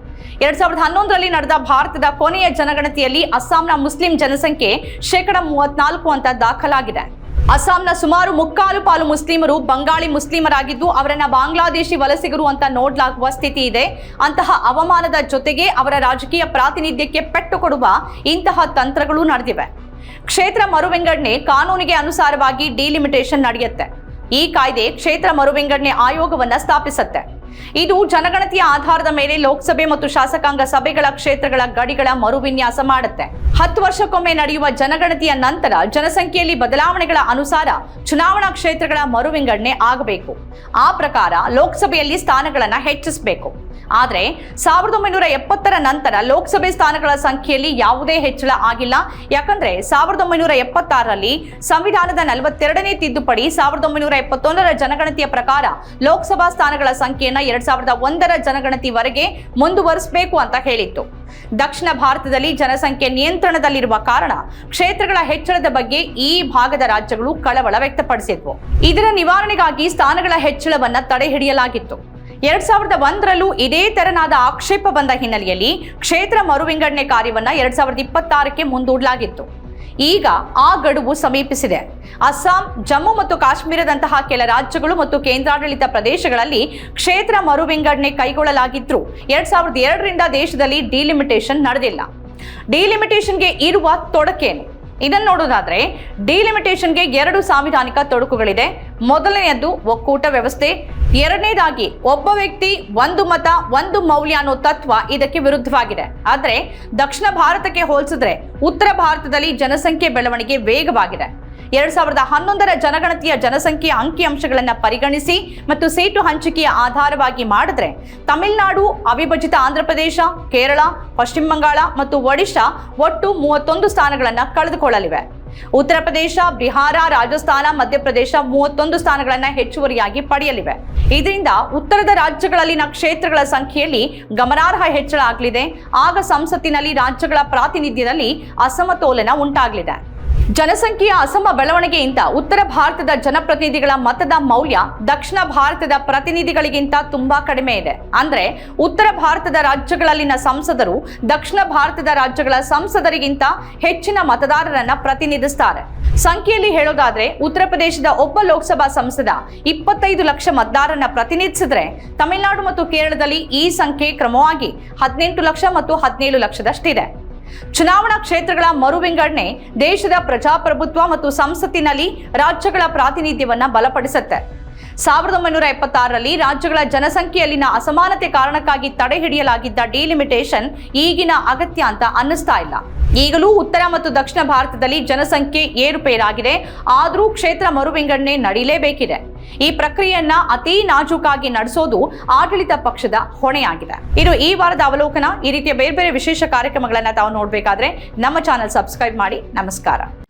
ಎರಡ್ ಸಾವಿರದ ಹನ್ನೊಂದರಲ್ಲಿ ನಡೆದ ಭಾರತದ ಕೊನೆಯ ಜನಗಣತಿಯಲ್ಲಿ ಅಸ್ಸಾಂನ ಮುಸ್ಲಿಂ ಜನಸಂಖ್ಯೆ ಶೇಕಡ ಮೂವತ್ನಾಲ್ಕು ಅಂತ ದಾಖಲಾಗಿದೆ. ಅಸ್ಸಾಂನ ಸುಮಾರು ಮುಕ್ಕಾಲು ಪಾಲು ಮುಸ್ಲಿಮರು ಬಂಗಾಳಿ ಮುಸ್ಲಿಮರಾಗಿದ್ದು, ಅವರನ್ನ ಬಾಂಗ್ಲಾದೇಶಿ ವಲಸಿಗರು ಅಂತ ನೋಡಲಾಗುವ ಸ್ಥಿತಿ ಇದೆ. ಅಂತಹ ಅವಮಾನದ ಜೊತೆಗೆ ಅವರ ರಾಜಕೀಯ ಪ್ರಾತಿನಿಧ್ಯಕ್ಕೆ ಪೆಟ್ಟು ಕೊಡುವ ಇಂತಹ ತಂತ್ರಗಳು ನಡೆದಿವೆ. ಕ್ಷೇತ್ರ ಮರುವಿಂಗಡಣೆ ಕಾನೂನಿಗೆ ಅನುಸಾರವಾಗಿ ಡಿಲಿಮಿಟೇಷನ್ ನಡೆಯುತ್ತೆ. ಈ ಕಾಯ್ದೆ ಕ್ಷೇತ್ರ ಮರುವಿಂಗಡಣೆ ಆಯೋಗವನ್ನ ಸ್ಥಾಪಿಸುತ್ತೆ. ಇದು ಜನಗಣತಿಯ ಆಧಾರದ ಮೇಲೆ ಲೋಕಸಭೆ ಮತ್ತು ಶಾಸಕಾಂಗ ಸಭೆಗಳ ಕ್ಷೇತ್ರಗಳ ಗಡಿಗಳ ಮರುವಿನ್ಯಾಸ ಮಾಡುತ್ತೆ. ಹತ್ತು ವರ್ಷಕ್ಕೊಮ್ಮೆ ನಡೆಯುವ ಜನಗಣತಿಯ ನಂತರ ಜನಸಂಖ್ಯೆಯಲ್ಲಿ ಬದಲಾವಣೆಗಳ ಅನುಸಾರ ಚುನಾವಣಾ ಕ್ಷೇತ್ರಗಳ ಮರುವಿಂಗಡಣೆ ಆಗಬೇಕು. ಆ ಪ್ರಕಾರ ಲೋಕಸಭೆಯಲ್ಲಿ ಸ್ಥಾನಗಳನ್ನ ಹೆಚ್ಚಿಸಬೇಕು. ಆದರೆ ಸಾವಿರದ ಒಂಬೈನೂರ ಎಪ್ಪತ್ತರ ನಂತರ ಲೋಕಸಭೆ ಸ್ಥಾನಗಳ ಸಂಖ್ಯೆಯಲ್ಲಿ ಯಾವುದೇ ಹೆಚ್ಚಳ ಆಗಿಲ್ಲ. ಯಾಕಂದ್ರೆ ಸಾವಿರದ ಒಂಬೈನೂರ ಎಪ್ಪತ್ತಾರರಲ್ಲಿ ಸಂವಿಧಾನದ ನಲವತ್ತೆರಡನೇ ತಿದ್ದುಪಡಿ ಸಾವಿರದ ಒಂಬೈನೂರ ಎಪ್ಪತ್ತೊಂದರ ಜನಗಣತಿಯ ಪ್ರಕಾರ ಲೋಕಸಭಾ ಸ್ಥಾನಗಳ ಸಂಖ್ಯೆಯನ್ನ ಎರಡ್ ಸಾವಿರದ ಒಂದರ ಜನಗಣತಿವರೆಗೆ ಮುಂದುವರಿಸಬೇಕು ಅಂತ ಹೇಳಿತ್ತು. ದಕ್ಷಿಣ ಭಾರತದಲ್ಲಿ ಜನಸಂಖ್ಯೆ ನಿಯಂತ್ರಣದಲ್ಲಿರುವ ಕಾರಣ ಕ್ಷೇತ್ರಗಳ ಹೆಚ್ಚಳದ ಬಗ್ಗೆ ಈ ಭಾಗದ ರಾಜ್ಯಗಳು ಕಳವಳ ವ್ಯಕ್ತಪಡಿಸಿದ್ವು. ಇದರ ನಿವಾರಣೆಗಾಗಿ ಸ್ಥಾನಗಳ ಹೆಚ್ಚಳವನ್ನ ತಡೆ ಹಿಡಿಯಲಾಗಿತ್ತು. ಎರಡ್ ಸಾವಿರದ ಒಂದರಲ್ಲೂ ಇದೇ ತೆರನಾದ ಆಕ್ಷೇಪ ಬಂದ ಹಿನ್ನೆಲೆಯಲ್ಲಿ ಕ್ಷೇತ್ರ ಮರುವಿಂಗಡಣೆ ಕಾರ್ಯವನ್ನ ಎರಡ್ ಸಾವಿರದ ಇಪ್ಪತ್ತಾರಕ್ಕೆ ಮುಂದೂಡಲಾಗಿತ್ತು. ಈಗ ಆ ಗಡುವು ಸಮೀಪಿಸಿದೆ. ಅಸ್ಸಾಂ, ಜಮ್ಮು ಮತ್ತು ಕಾಶ್ಮೀರದಂತಹ ಕೆಲ ರಾಜ್ಯಗಳು ಮತ್ತು ಕೇಂದ್ರಾಡಳಿತ ಪ್ರದೇಶಗಳಲ್ಲಿ ಕ್ಷೇತ್ರ ಮರುವಿಂಗಡಣೆ ಕೈಗೊಳ್ಳಲಾಗಿದ್ರು ಎರಡ್ ಸಾವಿರದ ಎರಡರಿಂದ ದೇಶದಲ್ಲಿ ಡಿಲಿಮಿಟೇಷನ್ ನಡೆದಿಲ್ಲ. ಡಿಲಿಮಿಟೇಷನ್ಗೆ ಇರುವ ತೊಡಕೇನು? ಇದನ್ನು ನೋಡೋದಾದ್ರೆ ಡಿಲಿಮಿಟೇಷನ್ಗೆ ಎರಡು ಸಾಂವಿಧಾನಿಕ ತೊಡಕುಗಳಿದೆ. ಮೊದಲನೆಯದು ಒಕ್ಕೂಟ ವ್ಯವಸ್ಥೆ, ಎರಡನೇದಾಗಿ ಒಬ್ಬ ವ್ಯಕ್ತಿ ಒಂದು ಮತ, ಒಂದು ಮೌಲ್ಯ ಅನ್ನೋ ತತ್ವ ಇದಕ್ಕೆ ವಿರುದ್ಧವಾಗಿದೆ. ಆದ್ರೆ, ದಕ್ಷಿಣ ಭಾರತಕ್ಕೆ ಹೋಲಿಸಿದ್ರೆ ಉತ್ತರ ಭಾರತದಲ್ಲಿ ಜನಸಂಖ್ಯೆ ಬೆಳವಣಿಗೆ ವೇಗವಾಗಿದೆ. ಎರಡ್ ಸಾವಿರದ ಹನ್ನೊಂದರ ಜನಗಣತಿಯ ಜನಸಂಖ್ಯೆಯ ಅಂಕಿಅಂಶಗಳನ್ನು ಪರಿಗಣಿಸಿ ಮತ್ತು ಸೀಟು ಹಂಚಿಕೆಯ ಆಧಾರವಾಗಿ ಮಾಡಿದ್ರೆ ತಮಿಳುನಾಡು, ಅವಿಭಜಿತ ಆಂಧ್ರಪ್ರದೇಶ, ಕೇರಳ, ಪಶ್ಚಿಮ ಬಂಗಾಳ ಮತ್ತು ಒಡಿಶಾ ಒಟ್ಟು ಮೂವತ್ತೊಂದು ಸ್ಥಾನಗಳನ್ನು ಕಳೆದುಕೊಳ್ಳಲಿವೆ. ಉತ್ತರ ಪ್ರದೇಶ, ಬಿಹಾರ, ರಾಜಸ್ಥಾನ, ಮಧ್ಯಪ್ರದೇಶ ಮೂವತ್ತೊಂದು ಸ್ಥಾನಗಳನ್ನು ಹೆಚ್ಚುವರಿಯಾಗಿ ಪಡೆಯಲಿವೆ. ಇದರಿಂದ ಉತ್ತರದ ರಾಜ್ಯಗಳಲ್ಲಿನ ಕ್ಷೇತ್ರಗಳ ಸಂಖ್ಯೆಯಲ್ಲಿ ಗಮನಾರ್ಹ ಹೆಚ್ಚಳ ಆಗಲಿದೆ. ಆಗ ಸಂಸತ್ತಿನಲ್ಲಿ ರಾಜ್ಯಗಳ ಪ್ರಾತಿನಿಧ್ಯದಲ್ಲಿ ಅಸಮತೋಲನ ಉಂಟಾಗಲಿದೆ. ಜನಸಂಖ್ಯೆಯ ಅಸಮ ಬೆಳವಣಿಗೆಯಿಂದ ಉತ್ತರ ಭಾರತದ ಜನಪ್ರತಿನಿಧಿಗಳ ಮತದ ಮೌಲ್ಯ ದಕ್ಷಿಣ ಭಾರತದ ಪ್ರತಿನಿಧಿಗಳಿಗಿಂತ ತುಂಬಾ ಕಡಿಮೆ ಇದೆ. ಅಂದ್ರೆ ಉತ್ತರ ಭಾರತದ ರಾಜ್ಯಗಳಲ್ಲಿನ ಸಂಸದರು ದಕ್ಷಿಣ ಭಾರತದ ರಾಜ್ಯಗಳ ಸಂಸದರಿಗಿಂತ ಹೆಚ್ಚಿನ ಮತದಾರರನ್ನ ಪ್ರತಿನಿಧಿಸ್ತಾರೆ. ಸಂಖ್ಯೆಯಲ್ಲಿ ಹೇಳೋದಾದ್ರೆ ಉತ್ತರ ಪ್ರದೇಶದ ಒಬ್ಬ ಲೋಕಸಭಾ ಸಂಸದ ಇಪ್ಪತ್ತೈದು ಲಕ್ಷ ಮತದಾರರನ್ನ ಪ್ರತಿನಿಧಿಸಿದ್ರೆ ತಮಿಳುನಾಡು ಮತ್ತು ಕೇರಳದಲ್ಲಿ ಈ ಸಂಖ್ಯೆ ಕ್ರಮವಾಗಿ ಹದಿನೆಂಟು ಲಕ್ಷ ಮತ್ತು ಹದಿನೇಳು ಲಕ್ಷದಷ್ಟಿದೆ. ಚುನಾವಣಾ ಕ್ಷೇತ್ರಗಳ ಮರು ವಿಂಗಡಣೆ ದೇಶದ ಪ್ರಜಾಪ್ರಭುತ್ವ ಮತ್ತು ಸಂಸತ್ತಿನಲ್ಲಿ ರಾಜ್ಯಗಳ ಪ್ರಾತಿನಿಧ್ಯವನ್ನ ಬಲಪಡಿಸುತ್ತೆ. ಸಾವಿರದ ಒಂಬೈನೂರ ಎಪ್ಪತ್ತಾರರಲ್ಲಿ ರಾಜ್ಯಗಳ ಜನಸಂಖ್ಯೆಯಲ್ಲಿನ ಅಸಮಾನತೆ ಕಾರಣಕ್ಕಾಗಿ ತಡೆ ಹಿಡಿಯಲಾಗಿದ್ದ ಡಿಲಿಮಿಟೇಷನ್ ಈಗಿನ ಅಗತ್ಯ ಅಂತ ಅನ್ನಿಸ್ತಾ ಇಲ್ಲ. ಈಗಲೂ ಉತ್ತರ ಮತ್ತು ದಕ್ಷಿಣ ಭಾರತದಲ್ಲಿ ಜನಸಂಖ್ಯೆ ಏರುಪೇರಾಗಿದೆ. ಆದರೂ ಕ್ಷೇತ್ರ ಮರು ವಿಂಗಡಣೆ ನಡೀಲೇಬೇಕಿದೆ ಈ ಪ್ರಕ್ರಿಯೆಯನ್ನ ಅತಿ ನಾಜೂಕಾಗಿ ನಡೆಸೋದು ಆಡಳಿತ ಪಕ್ಷದ ಹೊಣೆಯಾಗಿದೆ. ಇದು ಈ ವಾರದ ಅವಲೋಕನ ಈ ರೀತಿಯ ಬೇರೆ ಬೇರೆ ವಿಶೇಷ ಕಾರ್ಯಕ್ರಮಗಳನ್ನ ತಾವು ನೋಡಬೇಕಾದ್ರೆ ನಮ್ಮ ಚಾನೆಲ್ ಸಬ್ಸ್ಕ್ರೈಬ್ ಮಾಡಿ. ನಮಸ್ಕಾರ.